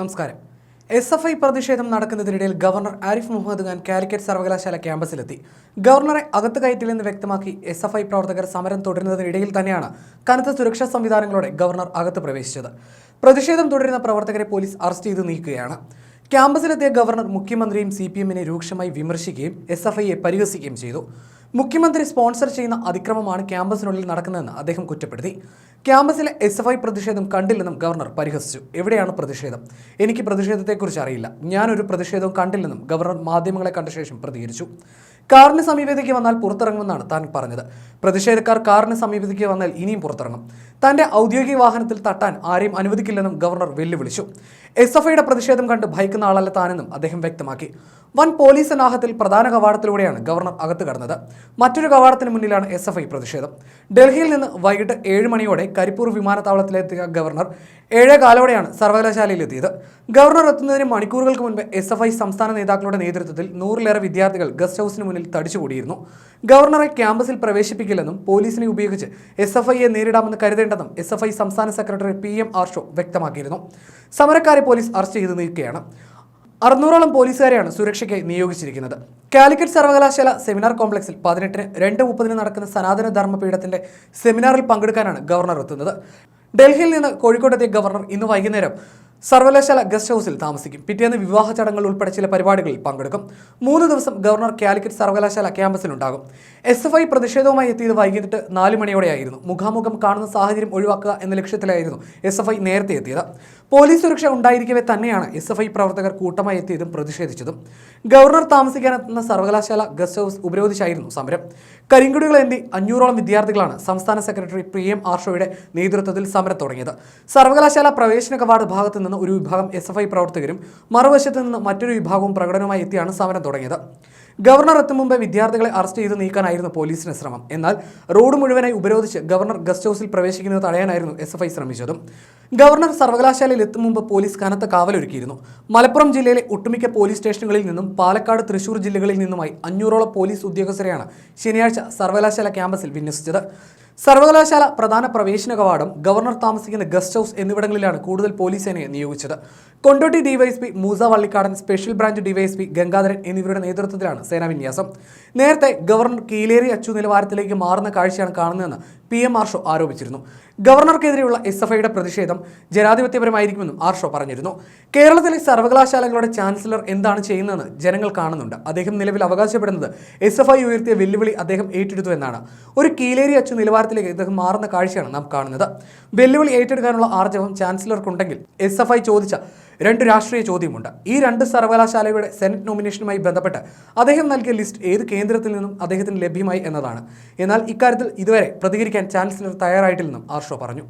നമസ്കാരം. S F I പ്രതിഷേധം നടക്കുന്നതിനിടയിൽ ഗവർണർ ആരിഫ് മുഹമ്മദ് ഖാൻ കാലിക്കറ്റ് സർവകലാശാല ക്യാമ്പസിലെത്തി. ഗവർണറെ അകത്ത് കയറ്റില്ലെന്ന് വ്യക്തമാക്കി എസ് എഫ് ഐ പ്രവർത്തകർ സമരം തുടരുന്നതിനിടയിൽ തന്നെയാണ് കനത്ത സുരക്ഷാ സംവിധാനങ്ങളോടെ ഗവർണർ അകത്ത് പ്രവേശിച്ചത്. പ്രതിഷേധം തുടരുന്ന പ്രവർത്തകരെ പോലീസ് അറസ്റ്റ് ചെയ്ത് നീക്കുകയാണ്. ക്യാമ്പസിലെത്തിയ ഗവർണർ മുഖ്യമന്ത്രിയും സി പി എമ്മിനെ രൂക്ഷമായി വിമർശിക്കുകയും എസ് എഫ് ഐയെ പരിഹസിക്കുകയും ചെയ്തു. മുഖ്യമന്ത്രി സ്പോൺസർ ചെയ്യുന്ന അതിക്രമമാണ് ക്യാമ്പസിനുള്ളിൽ നടക്കുന്നതെന്ന് അദ്ദേഹം കുറ്റപ്പെടുത്തി. ക്യാമ്പസിലെ എസ് എഫ് ഐ പ്രതിഷേധം കണ്ടില്ലെന്നും ഗവർണർ പരിഹസിച്ചു. എവിടെയാണ് പ്രതിഷേധം? എനിക്ക് പ്രതിഷേധത്തെക്കുറിച്ച് അറിയില്ല. ഞാനൊരു പ്രതിഷേധവും കണ്ടില്ലെന്നും ഗവർണർ മാധ്യമങ്ങളെ കണ്ട ശേഷം പ്രതികരിച്ചു. കാറിന് സമീപത്തേക്ക് വന്നാൽ പുറത്തിറങ്ങുമെന്നാണ് താൻ പറഞ്ഞത്. പ്രതിഷേധക്കാർ കാറിന് സമീപത്തേക്ക് വന്നാൽ ഇനിയും പുറത്തിറങ്ങും. തന്റെ ഔദ്യോഗിക വാഹനത്തിൽ തട്ടാൻ ആരെയും അനുവദിക്കില്ലെന്നും ഗവർണർ വെല്ലുവിളിച്ചു. എസ് എഫ് ഐയുടെ പ്രതിഷേധം കണ്ട് ഭയക്കുന്ന ആളല്ല താനെന്നും അദ്ദേഹം വ്യക്തമാക്കി. വൻ പോലീസ് സന്നാഹത്തിൽ പ്രധാന കവാടത്തിലൂടെയാണ് ഗവർണർ അകത്ത് കടന്നത്. മറ്റൊരു കവാടത്തിന് മുന്നിലാണ് എസ് എഫ് ഐ പ്രതിഷേധം. ഡൽഹിയിൽ നിന്ന് വൈകിട്ട് ഏഴ് മണിയോടെ കരിപ്പൂർ വിമാനത്താവളത്തിലെത്തിയ ഗവർണർ ഏഴേ കാലോടെയാണ് സർവകലാശാലയിലെത്തിയത്. ഗവർണർ എത്തുന്നതിന് മണിക്കൂറുകൾക്ക് മുൻപ് എസ് എഫ് ഐ സംസ്ഥാന നേതാക്കളുടെ നേതൃത്വത്തിൽ നൂറിലേറെ വിദ്യാർത്ഥികൾ ഗസ്റ്റ് ഹൗസിന് തടിച്ചുകൂടിയിരുന്നു ഗവർണറെ ക്യാമ്പസിൽ പ്രവേശിപ്പിക്കില്ലെന്നും പോലീസിനെ ഉപയോഗിച്ച് എസ് എഫ് ഐയെ നേരിടാമെന്ന് കരുതേണ്ടെന്നും എസ് എഫ് ഐ സംസ്ഥാന സെക്രട്ടറി പി എം ആർഷോ വ്യക്തമാക്കിയിരുന്നു. സമരക്കാരെ പോലീസ് അറസ്റ്റ് ചെയ്ത് നീക്കുകയാണ്. അറുന്നൂറോളം പോലീസുകാരെയാണ് സുരക്ഷയ്ക്കായി നിയോഗിച്ചിരിക്കുന്നത്. കാലിക്കറ്റ് സർവകലാശാല സെമിനാർ കോംപ്ലക്സിൽ പതിനെട്ടിന് രണ്ട് മുപ്പതിന് നടക്കുന്ന സനാതന ധർമ്മപീഠത്തിന്റെ സെമിനാറിൽ പങ്കെടുക്കാനാണ് ഗവർണർ എത്തുന്നത്. ഡൽഹിയിൽ നിന്ന് കോഴിക്കോട്ടെത്തിയ ഗവർണർ ഇന്ന് വൈകുന്നേരം സർവകലാശാല ഗസ്റ്റ് ഹൗസിൽ താമസിക്കും. പിറ്റേന്ന് വിവാഹ ചടങ്ങുകൾ ഉൾപ്പെടെ ചില പരിപാടികളിൽ പങ്കെടുക്കും. മൂന്ന് ദിവസം ഗവർണർ കാലിക്കറ്റ് സർവകലാശാല ക്യാമ്പസിലുണ്ടാകും എസ് എഫ് ഐ പ്രതിഷേധവുമായി എത്തിയത് വൈകിട്ട് നാല് മണിയോടെയായിരുന്നു. മുഖാമുഖം കാണുന്ന സാഹചര്യം ഒഴിവാക്കുക എന്ന ലക്ഷ്യത്തിലായിരുന്നു എസ് എഫ് ഐ നേരത്തെ എത്തിയത്. പോലീസ് സുരക്ഷ ഉണ്ടായിരിക്കവേ തന്നെയാണ് എസ് എഫ് ഐ പ്രവർത്തകർ കൂട്ടമായി എത്തിയതും പ്രതിഷേധിച്ചതും. ഗവർണർ താമസിക്കാനെത്തുന്ന സർവകലാശാല ഗസ്റ്റ് ഹൗസ് ഉപരോധിച്ചായിരുന്നു സമരം. കരിങ്കുടികളേന്തി അഞ്ഞൂറോളം വിദ്യാർത്ഥികളാണ് സംസ്ഥാന സെക്രട്ടറി പി എം ആർഷോയുടെ നേതൃത്വത്തിൽ സമരം തുടങ്ങിയത്. സർവകലാശാല പ്രവേശന കവാട ഭാഗത്ത് നിന്ന് ഒരു വിഭാഗം എസ് എഫ് ഐ പ്രവർത്തകരും മറുവശത്ത് നിന്ന് മറ്റൊരു വിഭാഗവും പ്രകടനവുമായി എത്തിയാണ് സമരം തുടങ്ങിയത്. ഗവർണർ എത്തും മുമ്പ് വിദ്യാർത്ഥികളെ അറസ്റ്റ് ചെയ്ത് നീക്കാനായിരുന്നു പോലീസിന് ശ്രമം. എന്നാൽ റോഡ് മുഴുവനായി ഉപരോധിച്ച് ഗവർണർ ഗസ്റ്റ് ഹൗസിൽ പ്രവേശിക്കുന്നത് തടയാനായിരുന്നു എസ് എഫ് ഐ ശ്രമിച്ചതും. ഗവർണർ സർവകലാശാലയിൽ എത്തും മുമ്പ് പോലീസ് കനത്ത കാവലൊരുക്കിയിരുന്നു. മലപ്പുറം ജില്ലയിലെ ഒട്ടുമിക്ക പോലീസ് സ്റ്റേഷനുകളിൽ നിന്നും പാലക്കാട് തൃശൂർ ജില്ലകളിൽ നിന്നുമായി അഞ്ഞൂറോളം പോലീസ് ഉദ്യോഗസ്ഥരെയാണ് ശനിയാഴ്ച സർവകലാശാല ക്യാമ്പസിൽ വിന്യസിച്ചത്. സർവകലാശാല പ്രധാന പ്രവേശന കവാടം ഗവർണർ താമസിക്കുന്ന ഗസ്റ്റ് ഹൗസ് എന്നിവിടങ്ങളിലാണ് കൂടുതൽ പോലീസ് സേനയെ നിയോഗിച്ചത്. Kondotty DYSP Moosa Vallikkadan special branch DYSP Gangadharan എന്നിവരുടെ നേതൃത്വത്തിലാണ് സേനാവിന്യാസം നേരത്തെ ഗവർണർ കീലേറി അച്ചു നിലവാരത്തിലേക്ക് മാറുന്ന കാഴ്ചയാണ് കാണുന്നതെന്ന് പി എം ആർഷോ ആരോപിച്ചിരുന്നു. ഗവർണർക്കെതിരെയുള്ള എസ് എഫ് ഐയുടെ പ്രതിഷേധം ജനാധിപത്യപരമായിരിക്കുമെന്നും ആർഷോ പറഞ്ഞിരുന്നു. കേരളത്തിലെ സർവകലാശാലകളുടെ ചാൻസലർ എന്താണ് ചെയ്യുന്നതെന്ന് ജനങ്ങൾ കാണുന്നുണ്ട്. അദ്ദേഹം നിലവിൽ അവകാശപ്പെടുന്നത് എസ് എഫ് ഐ ഉയർത്തിയ വെല്ലുവിളി അദ്ദേഹം ഏറ്റെടുത്തു എന്നാണ്. ഒരു കീലേരി അച്ചു നിലവാരത്തിലേക്ക് ഇദ്ദേഹം മാറുന്ന കാഴ്ചയാണ് നാം കാണുന്നത്. വെല്ലുവിളി ഏറ്റെടുക്കാനുള്ള ആർജവം ചാൻസലർക്കുണ്ടെങ്കിൽ എസ് എഫ് ഐ ചോദിച്ച രണ്ട് രാഷ്ട്രീയ ചോദ്യമുണ്ട്. ഈ രണ്ട് സർവകലാശാലയുടെ സെനറ്റ് നോമിനേഷനുമായി ബന്ധപ്പെട്ട് അദ്ദേഹം നൽകിയ ലിസ്റ്റ് ഏത് കേന്ദ്രത്തിൽ നിന്നും അദ്ദേഹത്തിന് ലഭ്യമായി എന്നതാണ്. എന്നാൽ ഇക്കാര്യത്തിൽ ഇതുവരെ പ്രതികരിക്കാൻ ചാൻസലർ തയ്യാറായിട്ടില്ലെന്നും ആർഷോ പറഞ്ഞു.